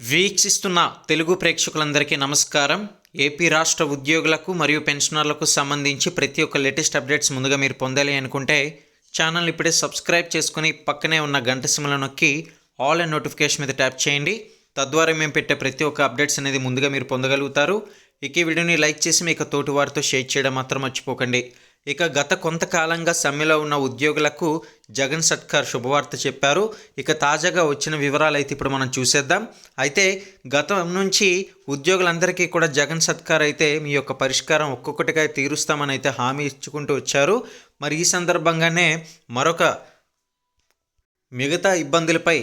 వీక్షిస్తున్న తెలుగు ప్రేక్షకులందరికీ నమస్కారం. ఏపీ రాష్ట్ర ఉద్యోగులకు మరియు పెన్షనర్లకు సంబంధించి ప్రతి ఒక్క లేటెస్ట్ అప్డేట్స్ ముందుగా మీరు పొందాలి అనుకుంటే ఛానల్ ఇప్పుడే సబ్స్క్రైబ్ చేసుకుని పక్కనే ఉన్న గంట సిమ్ల నొక్కి ఆల్ అండ్ నోటిఫికేషన్ మీద ట్యాప్ చేయండి. తద్వారా మేము పెట్టే ప్రతి ఒక్క అప్డేట్స్ అనేది ముందుగా మీరు పొందగలుగుతారు. ఇక వీడియోని లైక్ చేసి మీకు తోటి వారితో షేర్ చేయడం మాత్రం మర్చిపోకండి. ఇక గత కొంతకాలంగా సమ్మెలో ఉన్న ఉద్యోగులకు జగన్ సర్కార్ శుభవార్త చెప్పారు. ఇక తాజాగా వచ్చిన వివరాలు అయితే ఇప్పుడు మనం చూసేద్దాం. అయితే గతం నుంచి ఉద్యోగులందరికీ కూడా జగన్ సర్కార్ అయితే మీ యొక్క పరిష్కారం ఒక్కొక్కటిగా తీరుస్తామని అయితే హామీ ఇచ్చుకుంటూ వచ్చారు. మరి ఈ సందర్భంగానే మరొక మిగతా ఇబ్బందులపై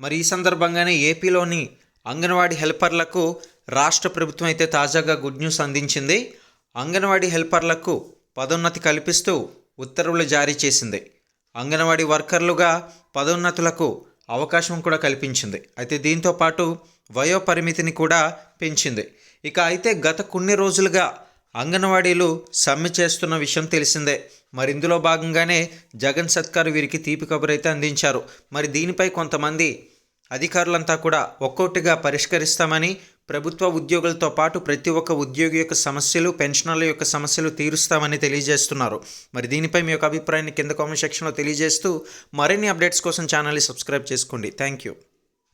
మరి ఈ సందర్భంగానే ఏపీలోని అంగన్వాడీ హెల్పర్లకు రాష్ట్ర ప్రభుత్వం అయితే తాజాగా గుడ్ న్యూస్ అందించింది. అంగన్వాడీ హెల్పర్లకు పదోన్నతి కల్పిస్తూ ఉత్తర్వులు జారీ చేసింది. అంగన్వాడీ వర్కర్లుగా పదోన్నతులకు అవకాశం కూడా కల్పించింది. అయితే దీంతో పాటు వయో పరిమితిని కూడా పెంచింది. ఇక అయితే గత కొన్ని రోజులుగా అంగన్వాడీలు సమ్మె చేస్తున్న విషయం తెలిసిందే. మరి ఇందులో భాగంగానే జగన్ సత్కారు వీరికి తీపి కబురు అయితే అందించారు. మరి దీనిపై కొంతమంది అధికారులంతా కూడా ఒక్కొక్కటిగా పరిష్కరిస్తామని ప్రభుత్వ ఉద్యోగులతో పాటు ప్రతి ఒక్క ఉద్యోగి యొక్క సమస్యలు పెన్షనర్ల యొక్క సమస్యలు తీరుస్తామని తెలియజేస్తున్నారు. మరి దీనిపై మీ యొక్క అభిప్రాయాన్ని కింద కామెంట్ సెక్షన్లో తెలియజేస్తూ మరిన్ని అప్డేట్స్ కోసం ఛానల్ని సబ్స్క్రైబ్ చేసుకోండి. Thank you.